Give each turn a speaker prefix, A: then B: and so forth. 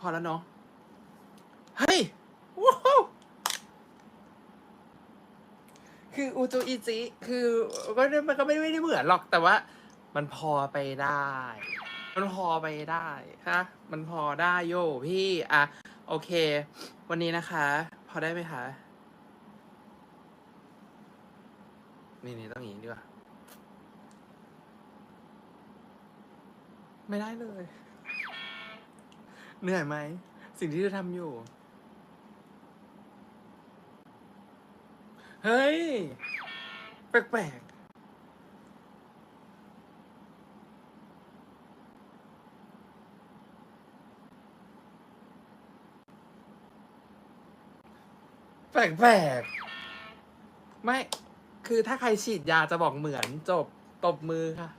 A: พอแล้วเนาะ เฮ้ยว้าวคืออูจูอิจิคือก็ไม่มันก็ไม่ได้เหมือนหรอกแต่ว่า มันพอไปได้ มันพอไปได้ฮะมันพอได้โยพี่อะโอเค วันนี้นะคะ พอได้ไหมคะนี่นี่ต้องอย่างนี้ดีกว่า ไม่ได้เลย เหนื่อยไหม สิ่งที่เธอทำอยู่ เฮ้ย แปลกๆแปลกๆไม่ คือถ้าใครฉีดยาจะบอกเหมือนจบ ตบมือค่ะ